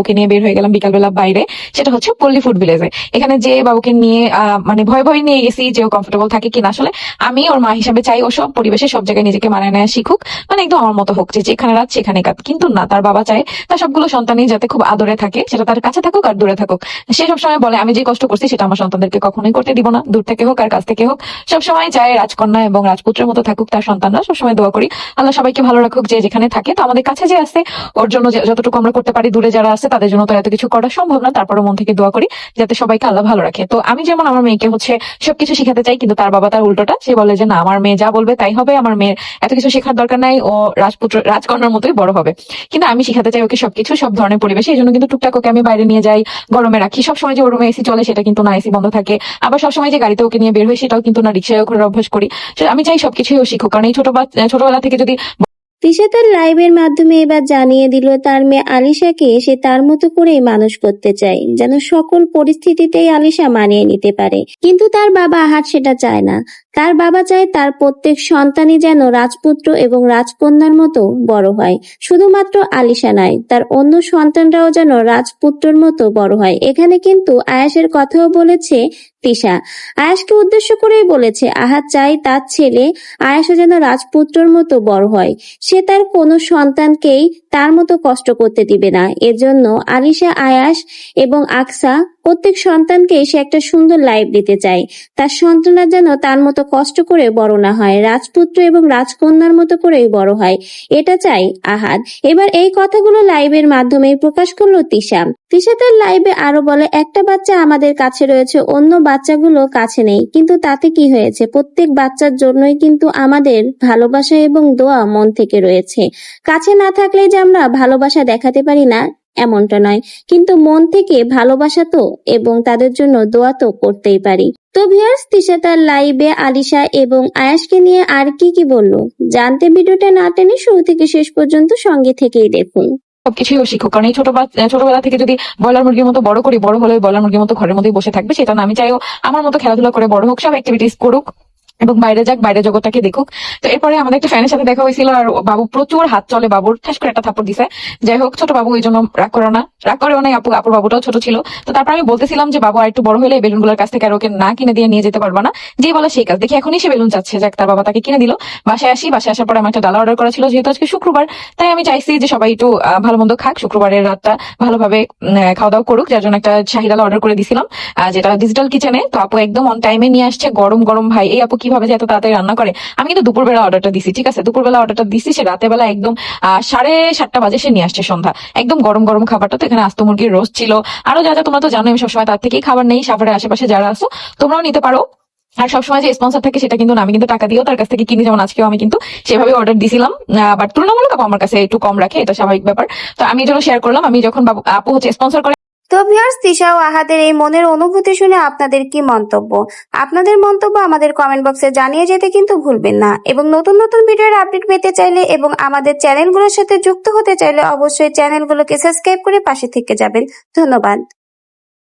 ওকে নিয়ে বের হয়ে গেলাম বিকালবেলা বাইরে, সেটা হচ্ছে পল্লী ফুড ভিলেজে এখানে যে বাবুকে নিয়ে মানে ভয় ভয় নিয়ে গেছি যে ও কমফোর্টেবল থাকে কিনা। আসলে আমি ওর মা হিসাবে চাই ও সব পরিবেশে সব জায়গায় নিজেকে মানায় নেয় শিখুক। মানে একদম আমার মতো হোক যেখানে রাত সেখানে কাত। কিন্তু না, তার বাবা চায় তার সবগুলো সন্তানই যাতে খুব আদরে থাকে, সেটা তার কাছে থাকুক আর দূরে থাকুক। সে সবসময় বলে, আমি যে কষ্ট করছি সেটা আমার সন্তানদেরকে কখনোই করতে দিব না। দূর থেকে হোক আর কাছ থেকে হোক। সবসময় চায় রাজকন্যা এবং রাজপুত্রের মতো থাকুক তার সন্তানরা সবসময় দোয়া করি। আল্লাহ সবাইকে ভালো রাখুক যে যেখানে থাকে। তো আমাদের কাছে যে আছে, ওর জন্য যতটুকু আমরা করতে পারি, দূরে যারা আছে তাদের জন্য তো এত কিছু করা সম্ভব না তারপরে মন থেকে দোয়া করি যাতে সবাইকে আল্লাহ ভালো রাখে। তো আমি যেমন আমার মেয়েকে হচ্ছে সবকিছু শিখাতে চাই, কিন্তু তার বাবা তার উল্টোটা। সে বলে যে, না, আমার মেয়ে যা বলবে তাই হবে, আমার মেয়ের এত কিছু শেখার দরকার নাই, ও রাজপুত্র, রাজকন্যার মতোই বড় হবে। কিন্তু আমি শিখাতে চাই ওকে সবকিছু, সব ধরনের পরিবেশে, এই জন্য কিন্তু টুকটাক ওকে আমি বাইরে নিয়ে যাই, গরমে রাখি। সবসময় যে ওর রুমে এসি চলে, সেটা কিন্তু না, এসি বন্ধ থাকে। আবার সবসময় যে গাড়িতে ওকে নিয়ে বের হয় সেটাও কিন্তু না রিক্সায় ঘোরার অভ্যাস করি। আমি চাই সবকিছুই ও শিখুক। কারণ এই ছোট ছোটবেলা থেকে যদি তিশা তার লাইভের মাধ্যমে এবার জানিয়ে দিল, তার মেয়ে আলিশাকে সে তার মতো করে মানুষ করতে চায়, যেন সকল পরিস্থিতিতেই আলিশা মানিয়ে নিতে পারে। কিন্তু তার বাবা আহার সেটা চায় না। তার বাবা চায় তার প্রত্যেক সন্তানই যেন রাজপুত্র এবং রাজকন্যার মতো বড় হয়। শুধুমাত্র আলিশা নয় তার অন্য সন্তানরাও যেন রাজপুত্রর মতো বড় হয়। এখানে কিন্তু আয়াসের কথাও বলেছে তিশা। আয়াসকে উদ্দেশ্য করেই বলেছে আহাত চাই তার ছেলে আয়াসও যেন রাজপুত্রর মতো বড় হয়। সে তার কোনো সন্তানকেই তার মতো কষ্ট করতে দিবে না। এজন্য আলিশা, আয়াস এবং আকসা প্রত্যেক সন্তানকে সে একটা সুন্দর লাইফ দিতে চায়। তার সন্তানরা যেন তার মতো কষ্ট করে বড় না হয়, রাজপুত্র এবং রাজকন্যার মতো করেই বড় হয়। এটা চাই আহাদ। এবার এই কথাগুলো লাইভের মাধ্যমে প্রকাশ করল তিশা। তিশা তার লাইভে আরও বলে, একটা বাচ্চা আমাদের কাছে রয়েছে, অন্য বাচ্চাগুলো কাছে নেই। কিন্তু তাতে কি হয়েছে? প্রত্যেক বাচ্চার জন্যই কিন্তু আমাদের ভালোবাসা এবং দোয়া মন থেকে রয়েছে। কাছে না থাকলে যে আমরা ভালোবাসা দেখাতে পারি না এমনটা নয়। কিন্তু মন থেকে ভালোবাসা তো এবং তাদের জন্য দোয়া তো করতেই পারি। তো ভিউয়ার্স তিশা তার লাইভে আলিশা এবং আয়াসকে নিয়ে আর কি কি বলল? জানতে ভিডিওটা না টেনে শুরু থেকে শেষ পর্যন্ত সঙ্গে থেকেই দেখুন। সবকিছুই শিখুক, কারণ এই ছোট ছোটবেলা থেকে যদি ব্রয়লার মুরগির মতো বড় করি, বড় হলে ব্রয়লার মুরগির মতো ঘরের মধ্যেই বসে থাকবে, সেটা না, আমি চাইও আমার মতো খেলাধুলা করে বড় হোক, সব অ্যাক্টিভিটিস করুক। এবং বাইরে যাক, বাইরে জগৎটাকে দেখুক। তো এরপরে আমাদের একটা ফ্যানের সাথে দেখা হয়েছিল আর বাবু প্রচুর হাত চলে বাবুর, ঠাস করে একটা থাপ্পড় দিছে। যাই হোক, ছোট বাবু ওই জন্য রাগ করে না। রাগ করেও নাই, আপু, আপুর বাবুটাও ছোট ছিল। তো তারপর আমি বলতেছিলাম যে, বাবু, আর একটু বড় হলে বেলুনগুলোর কাছ থেকে আর ওকে না কিনে দিয়ে নিয়ে যেতে পারবা না। যে বলে সেই কাজ। দেখি এখনই সে বেলুন চাচ্ছে। যাক, তার বাবা তাকে কিনে দিল। বাসায় আসি, বাসায় আসার পরে আমার একটা ডালা অর্ডার করা ছিল, যেহেতু আজকে শুক্রবার। তাই আমি চাইছি যে সবাই একটু ভালো মন্দ খাক। শুক্রবারের রাতটা ভালোভাবে খাওয়া দাওয়া করুক। যার জন্য একটা শাহি ডালা অর্ডার করে দিছিলাম যেটা ডিজিটাল কিচেনে তো আপু একদম অন টাইমে নিয়ে আসছে। গরম গরম ভাই। এই আপু কীভাবে যে এত তাড়াতাড়ি রান্না করে, আমি কিন্তু দুপুরবেলা অর্ডারটা দিছি, ঠিক আছে? দুপুরবেলা অর্ডারটা দিছি, সে রাতের বেলা একদম সাড়ে সাতটা বাজে সে নিয়ে আসছে সন্ধ্যা। একদম গরম গরম খাবারটা তো এখানে আস্ত মুরগির রোস্ট ছিল। আরও যা যা তোমরা তো জানো আমি সবসময় তার থেকেই খাবার নেই, সাভারের আশেপাশে যারা আসো তোমরাও নিতে পারো। আর সবসময় যে স্পন্সর থাকে সেটা কিন্তু আমি কিন্তু টাকা দিয়েও তার কাছ থেকে কিনি, যেমন আজকেও আমি কিন্তু সেভাবে অর্ডার দিছিলাম। বাট তুলনামূলক আমার কাছে একটু কম রাখে, এটা স্বাভাবিক ব্যাপার। তো আমি জন্য শেয়ার করলাম, আমি যখন আপু হচ্ছে স্পন্সর করে তো ভিউয়ার্স, তিশা ও আহাদের এই মনের অনুভূতি শুনে আপনাদের কি মন্তব্য? আপনাদের মন্তব্য আমাদের কমেন্ট বক্সে জানিয়ে যেতে কিন্তু ভুলবেন না। এবং নতুন নতুন ভিডিওর আপডেট পেতে চাইলে এবং আমাদের চ্যানেলগুলোর সাথে যুক্ত হতে চাইলে অবশ্যই চ্যানেলগুলোকে সাবস্ক্রাইব করে পাশে থেকে যাবেন। ধন্যবাদ।